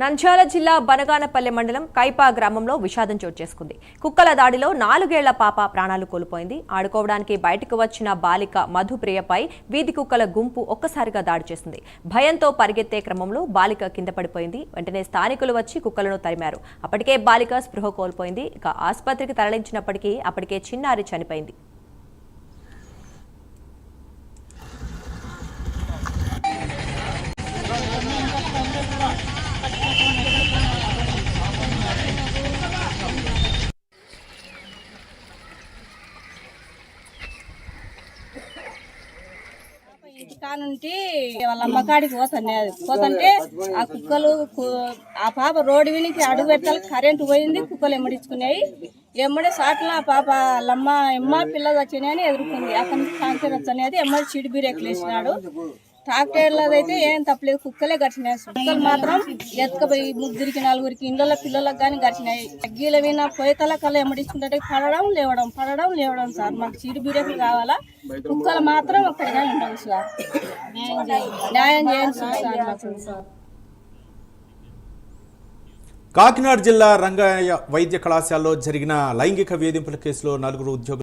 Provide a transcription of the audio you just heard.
నంద్యాల జిల్లా బనగానపల్లె మండలం కైపా గ్రామంలో విషాదం చోటు చేసుకుంది. కుక్కల దాడిలో నాలుగేళ్ళ పాప ప్రాణాలు కోల్పోయింది. ఆడుకోవడానికి బయటకు వచ్చిన బాలిక మధుప్రియపై వీధి కుక్కల గుంపు ఒక్కసారిగా దాడి చేసింది. భయంతో పరిగెత్తే క్రమంలో బాలిక కింద పడిపోయింది. వెంటనే స్థానికులు వచ్చి కుక్కలను తరిమారు. అప్పటికే బాలిక స్పృహ కోల్పోయింది. ఇక ఆసుపత్రికి తరలించినప్పటికీ అప్పటికే చిన్నారి చనిపోయింది. ఇంటి కానుంటి వాళ్ళ అమ్మకాడికి పోతాను పోతుంటే ఆ కుక్కలు కు- ఆ పాప రోడ్డు వినికి అడుగు పెట్టాలి. కరెంటు పోయింది కుక్కలు ఎమ్మడించుకున్నాయి. ఎమ్మడి సాట్ల ఆ పాప లమ్మ ఎమ్మ పిల్లలు వచ్చినాయని ఎదుర్కొంది. అతనికి కాంకర్ వచ్చనేది ఎమ్మడి చిడిబీరెక్కలు వేసినాడు. ట్రాక్టర్లదైతే ఏం తప్పలేదు. కుక్కలే గడిచినాయి కుక్కలు మాత్రం ఎత్తుకపోయి ముగ్గురికి నలుగురికి ఇండ్ల పిల్లలకు కానీ గడిచినాయి. అగ్గీల విన పోయితల కళ్ళు ఎమ్మడించుకుంటే పడడం లేవడం పడడం లేవడం సార్. మాకు చిడి బీరెక్లు కావాలా? కుక్కలు మాత్రం ఒక్కడిగా ఉండవు సార్. న్యాయం చేయండి. సార్ మాకు. కాకినాడ జిల్లా రంగయ్య వైద్య కళాశాలలో జరిగిన లైంగిక వేధింపుల కేసులో నలుగురు ఉద్యోగులు